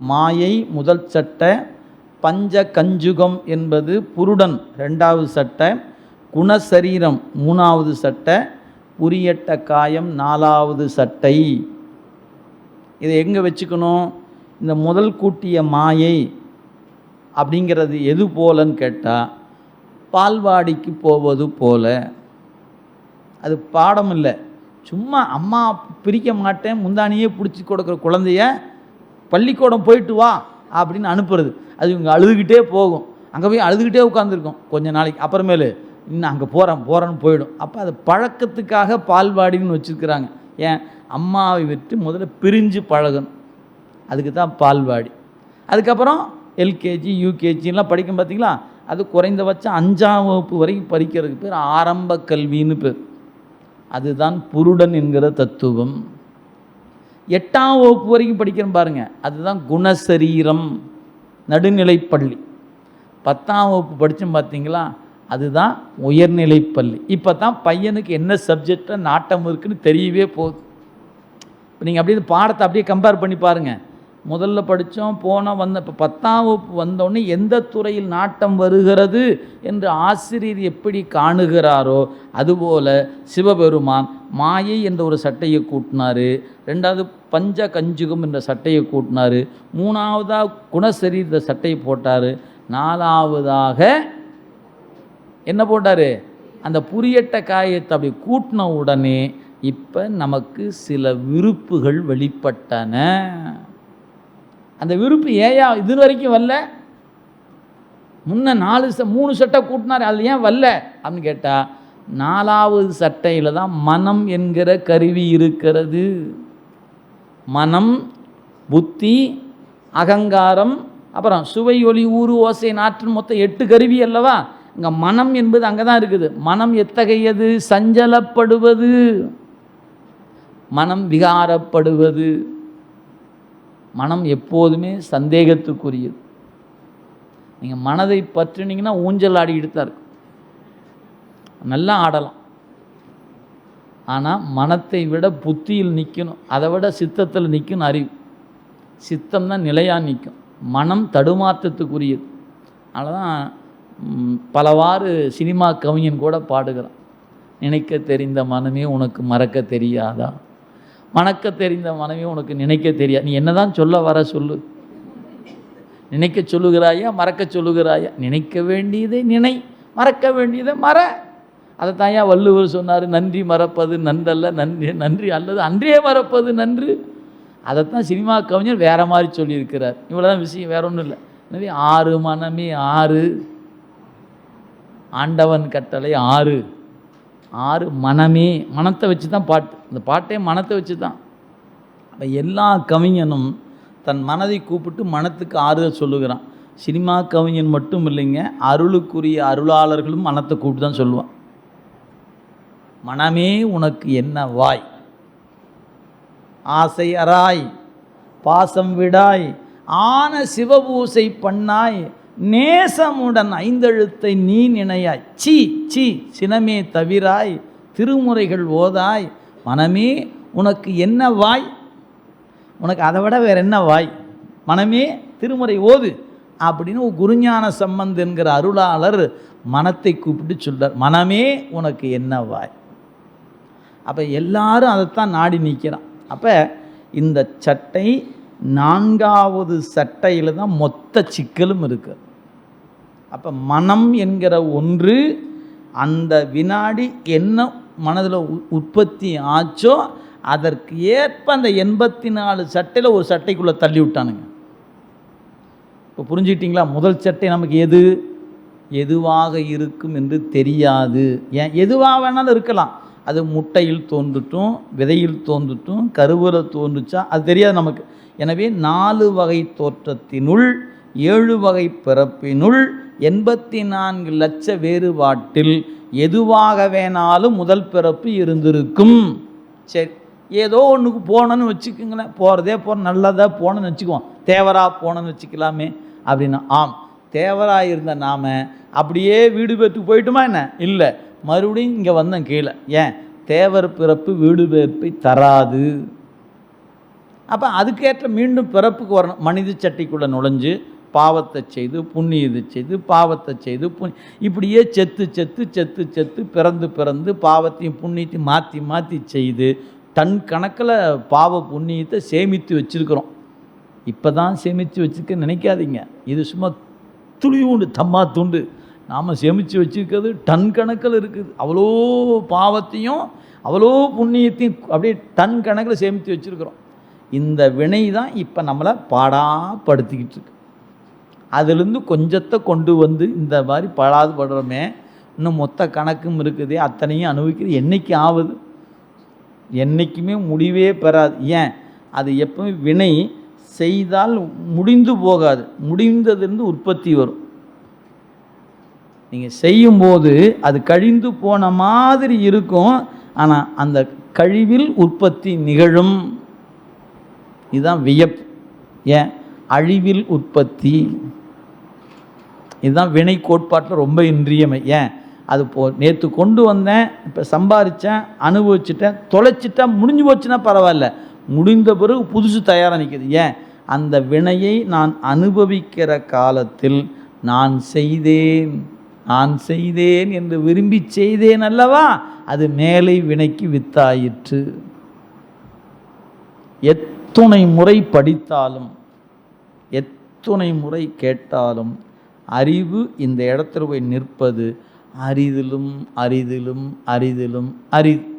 மாயை முதல் சட்டை பஞ்ச கஞ்சுகம் என்பது புருடன் ரெண்டாவது சட்டை குணசரீரம் மூணாவது சட்டை புரியட்ட காயம் நாலாவது சட்டை. இதை எங்கே வச்சுக்கணும்? இந்த முதல் கூட்டிய மாயை அப்படிங்கிறது எது போலன்னு கேட்டால் பால்வாடிக்கு போவது போல. அது பாடம் இல்லை சும்மா அம்மா பிரிக்க மாட்டேன் முந்தானியே பிடிச்சி கொடுக்குற குழந்தைய பள்ளிக்கூடம் போயிட்டு வா அப்படின்னு அனுப்புறது. அது இவங்க அழுதுகிட்டே போகும். அங்கே போய் அழுதுகிட்டே உட்காந்துருக்கும் கொஞ்ச நாளைக்கு அப்புறமேலு இன்னும் அங்கே போகிறேன் போகிறேன்னு போயிடும். அப்போ அது பழக்கத்துக்காக பால்வாடின்னு வச்சுருக்குறாங்க. ஏன்? அம்மாவை விட்டு முதல்ல பிரிஞ்சு பழகணும். அதுக்கு தான் பால்வாடி அதுக்கப்புறம் எல்கேஜி யூகேஜிலாம் படிக்கும் பார்த்தீங்களா அது குறைந்தபட்சம் அஞ்சாம் வகுப்பு வரைக்கும் படிக்கிறதுக்கு பேர் ஆரம்ப கல்வின்னு பேர். அதுதான் புருடன் என்கிற தத்துவம். எட்டாம் வகுப்பு வரைக்கும் படிக்கிறோம் பாருங்க. அதுதான் குணசரீரம் நடுநிலைப்பள்ளி பத்தாம் வகுப்பு படித்தோம் பார்த்தீங்களா அதுதான் உயர்நிலைப்பள்ளி இப்போ தான் பையனுக்கு என்ன சப்ஜெக்டில் நாட்டம் இருக்குன்னு தெரியவே போகுது. இப்போ நீங்கள் அப்படியே இந்த பாடத்தை அப்படியே கம்பேர் பண்ணி பாருங்கள் முதல்ல படித்தோம் போனோம் வந்த இப்போ பத்தாம் வகுப்பு வந்தோடனே எந்த துறையில் நாட்டம் வருகிறது என்று ஆசிரியர் எப்படி காணுகிறாரோ அதுபோல் சிவபெருமான் மாயை என்ற ஒரு சட்டையை கூட்டினார். ரெண்டாவது பஞ்ச கஞ்சுகம் என்ற சட்டையை கூட்டினார். மூணாவதாக குணசரீர சட்டையை போட்டார். நாலாவதாக என்ன போட்டார்? அந்த புரியட்ட காயத்தை அப்படி கூட்டின உடனே இப்போ நமக்கு சில விருப்புகள் வெளிப்பட்டன. அந்த விருப்பு ஏயா இது வரைக்கும் வரல? முன்ன நாலு ச மூணு சட்டை கூட்டினார் அது ஏன் வரல? அப்படின்னு கேட்டால் நாலாவது சட்டையில் தான் மனம் என்கிற கருவி இருக்கிறது. மனம் புத்தி அகங்காரம் அப்புறம் சுவை ஒளி ஊறு ஓசை நாற்று மொத்தம் எட்டு கருவி அல்லவா? இங்கே மனம் என்பது அங்கே தான் இருக்குது. மனம் எத்தகையது? சஞ்சலப்படுவது. மனம் விகாரப்படுவது. மனம் எப்போதுமே சந்தேகத்துக்குரியது. நீங்கள் மனதை பற்றினீங்கன்னா ஊஞ்சல் ஆடிக்கிட்டு தான் இருக்கும். நல்லா ஆடலாம். ஆனால் மனத்தை விட புத்தியில் நிற்கணும் அதை விட சித்தத்தில் நிற்கணும் அறிவு. சித்தம் தான் நிலையாக நிற்கும் மனம் தடுமாற்றத்துக்குரியது. அதனால தான் பலவாறு சினிமா கவிஞன் கூட பாடுகிறான். நினைக்க தெரிந்த மனமே உனக்கு மறக்க தெரியாதா? மணக்க தெரிந்த மனமே உனக்கு நினைக்க தெரியாது நீ என்னதான் சொல்ல வர சொல்லு. நினைக்க சொல்லுகிறாயா மறக்க சொல்லுகிறாயா? நினைக்க வேண்டியதை நினை மறக்க வேண்டியதை மற. அதை தாயா வள்ளுவர் சொன்னார் நன்றி மறப்பது நன்றல்ல நன்றி நன்றி அல்லது அன்றே மறப்பது நன்று. அதைத்தான் சினிமா கவிஞர் வேறு மாதிரி சொல்லியிருக்கிறார். இவ்வளோதான் விஷயம் வேற ஒன்றும் இல்லை. எனவே ஆறு மனமே ஆறு ஆண்டவன் கட்டளை ஆறு. ஆறு மனமே மனத்தை வச்சு தான் பாட்டு. இந்த பாட்டே மனத்தை வச்சு தான் அப்போ எல்லா கவிஞனும் தன் மனதை கூப்பிட்டு மனத்துக்கு ஆறுதல் சொல்லுகிறான். சினிமா கவிஞன் மட்டும் இல்லைங்க அருளுக்குரிய அருளாளர்களும் மனத்தை கூப்பிட்டு தான் சொல்லுவான். மனமே உனக்கு என்ன வாய் ஆசை அறாய் பாசம் விடாய் ஆன சிவபூசை பண்ணாய் நேசமுடன் ஐந்தெழுத்தை நீ நினையாய். சி சி சினமே தவிராய் திருமுறைகள் ஓதாய் மனமே உனக்கு என்ன வாய் உனக்கு அதை விட வேற என்ன வாய்? மனமே திருமுறை ஓது அப்படின்னு குருஞான சம்பந்த் என்கிற அருளாளர் மனத்தை கூப்பிட்டு சொல்றார். மனமே உனக்கு என்ன வாய் அப்போ எல்லாரும் அதைத்தான் நாடி நிற்கிறான் அப்போ இந்த சட்டை நான்காவது சட்டையில் தான் மொத்த சிக்கலும் இருக்குது அப்போ மனம் என்கிற ஒன்று அந்த வினாடி என்ன மனதில் உற்பத்தி ஆச்சோ அதற்கு ஏற்ப அந்த எண்பத்தி நாலு சட்டையில் ஒரு சட்டைக்குள்ளே தள்ளி விட்டானுங்க. இப்போ புரிஞ்சுக்கிட்டிங்களா? முதல் சட்டை நமக்கு எது? எதுவாக இருக்கும் என்று தெரியாது. ஏன் எதுவாக வேணாலும் இருக்கலாம். அது முட்டையில் தோன்றுட்டும் விதையில் தோன்றுட்டும் கருவில் தோன்றுச்சா? அது தெரியாது நமக்கு. எனவே நாலு வகை தோற்றத்தினுள் ஏழு வகை பிறப்பினுள் எண்பத்தி நான்கு லட்ச வேறுபாட்டில் எதுவாக வேணாலும் முதல் பிறப்பு இருந்திருக்கும். சரி ஏதோ ஒன்றுக்கு போனோன்னு வச்சுக்கோங்களேன். போகிறதே போகிற நல்லதாக போனோன்னு வச்சுக்குவோம். தேவராக போனோன்னு வச்சுக்கலாமே அப்படின்னா ஆம் தேவராக இருந்த நாம் அப்படியே வீடு பெற்று போயிட்டுமா என்ன? இல்லை. மறுபடியும் இங்கே வந்தேன் கீழே. ஏன்? தேவர் பிறப்பு வீடு பிறப்பை தராது. அப்போ அதுக்கேற்ற மீண்டும் பிறப்புக்கு வரணும். மனித சட்டிக்குள்ளே நுழைஞ்சு பாவத்தை செய்து புண்ணியத்தை செய்து பாவத்தை செய்து புண் இப்படியே செத்து செத்து செத்து செத்து பிறந்து பிறந்து பாவத்தையும் புண்ணியத்தையும் மாற்றி மாற்றி செய்து தன் கணக்கில் பாவ புண்ணியத்தை சேமித்து வச்சுருக்கிறோம். இப்போ தான் சேமித்து வச்சுருக்க நினைக்காதீங்க. இது சும்மா துளியூண்டு தம்மா துண்டு. நாம் சேமித்து வச்சுருக்கிறது டன் கணக்கில் இருக்குது. அவ்வளோ பாவத்தையும் அவ்வளோ புண்ணியத்தையும் அப்படியே டன் கணக்கில் சேமித்து வச்சுருக்கிறோம். இந்த வினை தான் இப்போ நம்மளை பாடாப்படுத்திக்கிட்டு இருக்கு. அதுலேருந்து கொஞ்சத்தை கொண்டு வந்து இந்த மாதிரி படாது படுறோமே இன்னும் மொத்த கணக்கும் இருக்குது அத்தனையும் அனுபவிக்கிறது. என்றைக்கு ஆகுது என்றைக்குமே முடிவே பெறாது. ஏன்? அது எப்பவுமே வினை செய்தால் முடிந்து போகாது. முடிந்ததுலேருந்து உற்பத்தி வரும். நீங்கள் செய்யும்போது அது கழிந்து போன மாதிரி இருக்கும். ஆனால் அந்த கழிவில் உற்பத்தி நிகழும். இதுதான் வியப்பு. ஏன்? அழிவில் உற்பத்தி. இதுதான் வினை கோட்பாட்டில் ரொம்ப இன்றியமை. ஏன்? அது போ நேற்று கொண்டு வந்தேன் இப்போ சம்பாரித்தேன் அனுபவிச்சிட்டேன் தொலைச்சிட்டேன் முடிஞ்சு போச்சுன்னா பரவாயில்ல. முடிந்த பிறகு புதுசு தயாராக நிற்கிது ஏன்? அந்த வினையை நான் அனுபவிக்கிற காலத்தில் நான் செய்தேன். நான் செய்தேன் என்று விரும்பி செய்தேன் அல்லவா? அது மேலை வினைக்கு வித்தாயிற்று. எத்துணை முறை படித்தாலும் எத்துணை முறை கேட்டாலும் அறிவு இந்த இடத்துல போய் நிற்பது அரிதிலும் அரிதிலும் அரிதிலும் அரிது